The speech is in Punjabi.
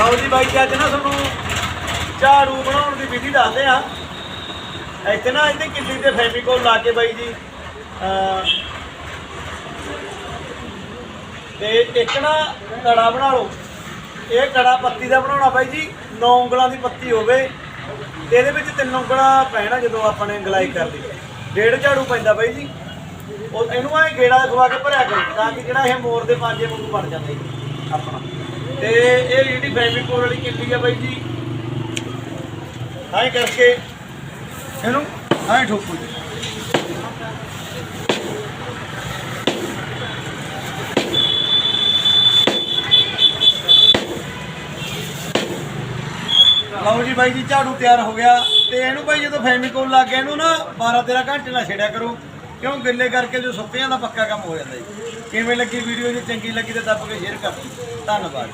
ਲਓ ਜੀ ਬਾਈ ਜੀ ਅੱਜ ਨਾ ਤੁਹਾਨੂੰ ਝਾੜੂ ਬਣਾਉਣ ਦੀ ਵਿਧੀ ਦੱਸਦੇ ਆ ਇੱਥੇ ਨਾ ਇਹਦੇ ਕਿੱਲੀ ਤੇ ਫੈਮੀਕੋਲ ਲਾ ਕੇ ਬਾਈ ਜੀ ਅਹ, ਤੇ ਇੱਕ ਨਾ ਕੜਾ ਬਣਾ ਲਓ। ਇਹ ਕੜਾ ਪੱਤੀ ਦਾ ਬਣਾਉਣਾ ਬਾਈ ਜੀ 9 ਉਂਗਲਾਂ ਦੀ ਪੱਤੀ ਹੋਵੇ। ਤੇ ਇਹਦੇ ਵਿੱਚ ਤਿੰਨ ਉਂਗਲਾਂ ਪੈਣਾ ਜਦੋਂ ਆਪਾਂ ਨੇ ਗਲਾਈ ਕਰ ਲਈ। ਡੇਢ ਝਾੜੂ ਪੈਂਦਾ ਬਾਈ ਜੀ। ਉਹ ਇਹਨੂੰ ਐ ਗੇੜਾ ਖਵਾ ਕੇ ਭਰਿਆ ਕਰੋ ਤਾਂ ਕਿ ਜਿਹੜਾ ਇਹ ਮੋਰ ਦੇ ਪਾਂਜੇ ਵਾਂਗੂ ਬਣ ਜਾਂਦਾ। ਆਪਣਾ। ਤੇ ਇਹ ਜਿਹੜੀ ਫੈਮਿਕੋਲ ਵਾਲੀ ਕਿੱਲੀ ਆ ਬਾਈ ਜੀ? ਐਂ ਕਰਕੇ ਇਹਨੂੰ ਐਂ ਠੋਕੋ ਜੀ। ਲਓ ਜੀ ਬਾਈ ਜੀ, ਝਾੜੂ ਤਿਆਰ ਹੋ ਗਿਆ ਤੇ ਇਹਨੂੰ ਬਾਈ ਜਦੋਂ ਫੈਮਿਕੋਲ ਲੱਗ ਗਿਆ ਇਹਨੂੰ ਨਾ 12 13 ਘੰਟੇ ਨਾਲ ਛੇੜਿਆ ਕਰੋ, ਕਿਉਂ ਗਿੱਲੇ ਕਰਕੇ ਜੋ ਸੁੱਕਿਆਂ ਦਾ ਪੱਕਾ ਕੰਮ ਹੋ ਜਾਂਦਾ ਜੀ। ਕਿਵੇਂ ਲੱਗੀ ਵੀਡੀਓ ਜੇ ਚੰਗੀ ਲੱਗੀ ਤਾਂ ਦੱਬ ਕੇ ਸ਼ੇਅਰ ਕਰ ਦਿਓ। ਧੰਨਵਾਦ।